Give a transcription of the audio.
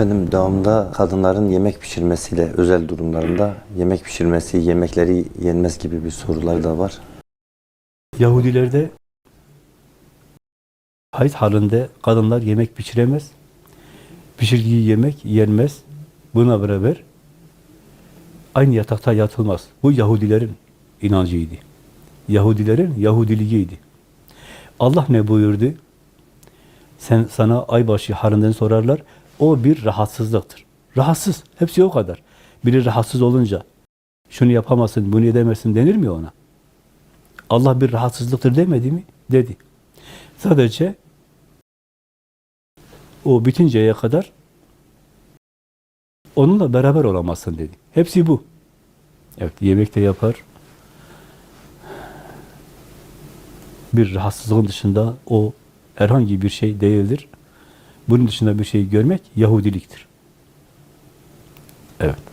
Efendim devamında kadınların yemek pişirmesiyle özel durumlarında yemek pişirmesi, yemekleri yenmez gibi bir sorular da var. Yahudilerde hayız halinde kadınlar yemek pişiremez. Pişirdiği yemek yenmez. Buna beraber aynı yatakta yatılmaz. Bu Yahudilerin inancıydı. Yahudilerin Yahudiliğiydi. Allah ne buyurdu? Sen sana aybaşı halinden sorarlar. O bir rahatsızlıktır. Rahatsız. Hepsi o kadar. Biri rahatsız olunca şunu yapamazsın, bunu edemezsin denir mi ona? Allah bir rahatsızlıktır demedi mi? Dedi. Sadece o bitinceye kadar onunla beraber olamazsın dedi. Hepsi bu. Evet, yemek de yapar. Bir rahatsızlığın dışında o herhangi bir şey değildir. Bunun dışında bir şey görmek Yahudiliktir. Evet.